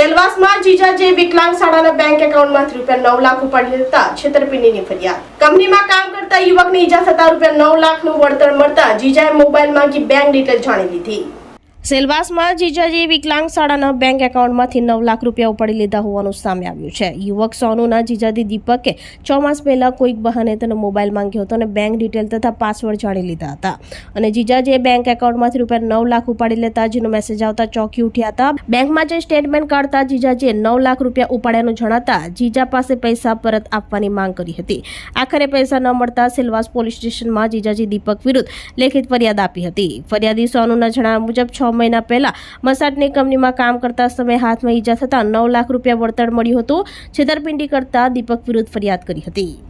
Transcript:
સેલવાસમાં જીજાજીએ વિકલાંગ શાળાના બેંક એકાઉન્ટમાંથી રૂપિયા નવ લાખ ઉપાડી લેતા છેતરપિંડીની ફરિયાદ. કંપનીમાં કામ કરતા યુવકને ઈજા થતા રૂપિયા નવ લાખનું વળતર મળતા જીજાએ મોબાઈલ માંગી બેંક ડિટેલ જાણી લીધી. સેલવાસમાં જીજાજી વિકલાંગ શાળાના બેંક એકાઉન્ટમાંથી નવ લાખ રૂપિયા ઉપાડી લીધા હોવાનું સામે આવ્યું છે. યુવક સોનુના જીજાજી દીપકે છ માસ પહેલા કોઈક બહાને તેનો મોબાઈલ માંગ્યો હતો અને બેંક ડિટેલ તથા પાસવર્ડ જાણી લીધા હતા. અને જીજાજીએ બેંક એકાઉન્ટમાંથી રૂપિયા નવ લાખ ઉપાડી લેતા જેનો મેસેજ આવતા ચોકી ઉઠ્યા હતા. બેંકમાં જે સ્ટેટમેન્ટ કાઢતા જીજાજીએ નવ લાખ રૂપિયા ઉપાડ્યાનું જણાતા જીજા પાસે પૈસા પરત આપવાની માંગ કરી હતી. આખરે પૈસા ન મળતા સેલવાસ પોલીસ સ્ટેશનમાં જીજાજી દીપક વિરુદ્ધ લેખિત ફરિયાદ આપી હતી. ફરિયાદી સોનુના જણાવ્યા મુજબ મહિના પહેલા મસાટની કંપનીમાં કામ કરતા સમયે હાથમાં ઈજા થતા નવ લાખ રૂપિયા વળતર મળ્યું હતું. છેતરપિંડી કરતા દીપક વિરુદ્ધ ફરિયાદ કરી હતી.